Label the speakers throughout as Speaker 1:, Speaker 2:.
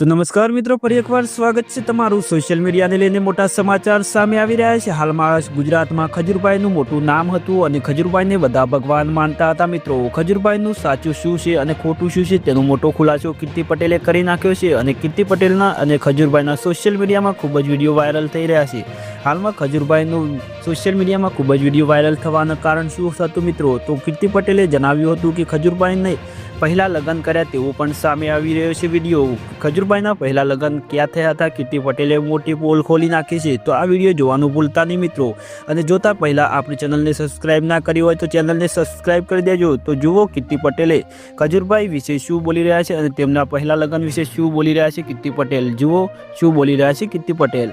Speaker 1: તો નમસ્કાર મિત્રો, ફરી એકવાર સ્વાગત છે તમારું સોશિયલ મીડિયાને લઈને મોટા સમાચાર સામે આવી રહ્યા છે. હાલમાં ગુજરાતમાં ખજૂરભાઈનું મોટું નામ હતું અને ખજૂરભાઈને બધા ભગવાન માનતા હતા મિત્રો. ખજૂરભાઈનું સાચું શું છે અને ખોટું શું છે તેનો મોટો ખુલાસો કીર્તિ પટેલે કરી નાખ્યો છે અને કીર્તિ પટેલના અને ખજુરભાઈના સોશિયલ મીડિયામાં ખૂબ જ વીડિયો વાયરલ થઈ રહ્યા છે. હાલમાં ખજુરભાઈનું સોશિયલ મીડિયામાં ખૂબ જ વીડિયો વાયરલ થવાના કારણ શું હતું મિત્રો? તો કીર્તિ પટેલે જણાવ્યું હતું કે ખજૂરભાઈને પહેલા લગ્ન કર્યા તેવું પણ સામે આવી રહ્યો છે વીડિયો. ખજૂરભાઈના પહેલાં લગ્ન ક્યાં થયા હતા? કીર્તિ પટેલે મોટી પોલ ખોલી નાખી છે. તો આ વીડિયો જોવાનું ભૂલતા નહીં મિત્રો. અને જોતા પહેલાં આપણી ચેનલને સબસ્ક્રાઇબ ના કરી હોય તો ચેનલને સબસ્ક્રાઇબ કરી દેજો. તો જુઓ કીર્તિ પટેલે ખજૂરભાઈ વિશે શું બોલી રહ્યા છે અને તેમના પહેલા લગ્ન વિશે શું બોલી રહ્યા છે કીર્તિ પટેલ. જુઓ શું બોલી રહ્યા છે કીર્તિ પટેલ.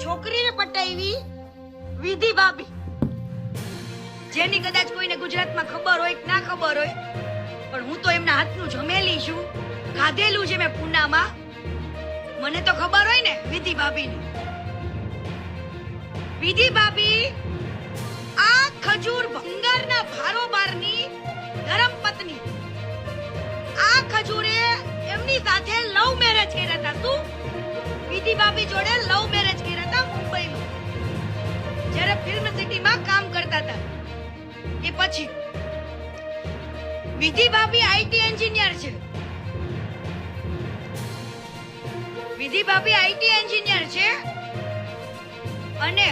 Speaker 2: છોકરીને પટાવી વિધિ ભાભી. જેની કદાચ કોઈને ગુજરાતમાં ખબર હોય ના ખબર હોય, પણ હું તો એમના હાથનું જમેલી છું, ખાધેલું છે મેં પૂનામાં. મને તો ખબર હોય ને વિધિ ભાભીની. વિધિ ભાભી, આ ખજૂર ભંગારના ભારોબારની ધરમ પત્ની. આ ખજૂરે એમની સાથે લવ મેરેજ કર્યા હતા. શું વિધિ ભાભી જોડે લવ એ પછી વિધિ ભાભી આઈટી એન્જિનિયર છે. વિધિ ભાભી આઈટી એન્જિનિયર છે અને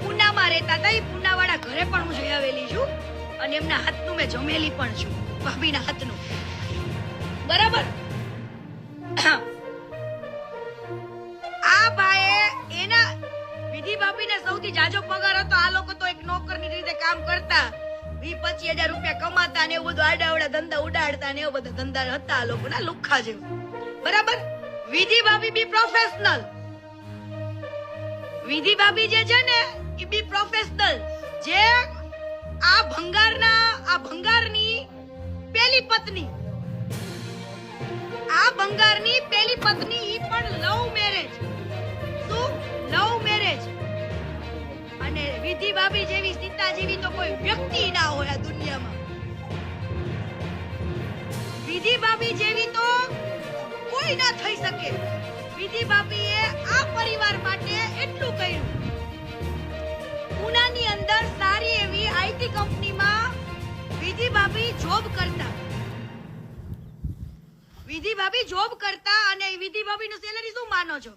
Speaker 2: પૂનામાં રહેતા હતા. એ પૂનાવાળા ઘરે પણ હું જઈ આવેલી છું અને એમના હાથનું મેં જમેલી પણ છું. ભાભીના હાથનું. વિધિ સૌથી જાજો પગાર હતો. આ લોકો તો એક નોકરની રીતે કામ કરતા. વી પચીસ હજાર રૂપિયા કમાતા ને એવું બધું આડાવડા ધંધા ઉડાડતા ને એવું બધા ધંધા હતા આ લોકોના લુખા જેવું. બરાબર? વિધિ ભાભી બી પ્રોફેશનલ વિધિ ભાભી જે છે ને, એ બી પ્રોફેશનલ જે આ ભંગારના, આ ભંગારની પેલી પત્ની. આ ભંગારની પેલી પત્ની જેવી તો કોઈ વ્યક્તિ ના હોય દુનિયામાં. વિધિ ભાભી જેવી તો કોઈ ના થઈ શકે. વિધિ ભાભીએ આ પરિવાર માટે એટલું કર્યું. પુનાની અંદર સારી એવી આઈટી કંપનીમાં વિધિ ભાભી જોબ કરતા. વિધિ ભાભી જોબ કરતા અને વિધિ ભાભી નું સેલરી શું માનો છો?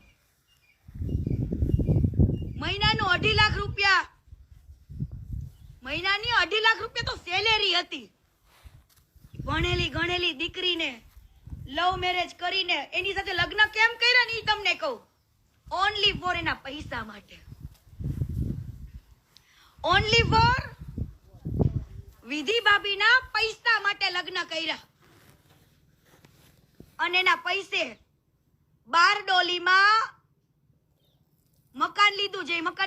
Speaker 2: મહિનાનું અઢી લાખ રૂપિયા મહિનાની અઢી લાખ રૂપિયા તો સેલેરી હતી. ભણેલી ગણેલી દીકરીને લવ મેરેજ કરીને એની સાથે લગ્ન કેમ કર્યા ને એ તમને કહું. ઓનલી ફોર એના પૈસા માટે. ઓનલી ફોર વિધિ ભાભીના પૈસા માટે લગ્ન કર્યા. અને એના પૈસે બાર ડોલીમાં મકાન લીધું છે મકાન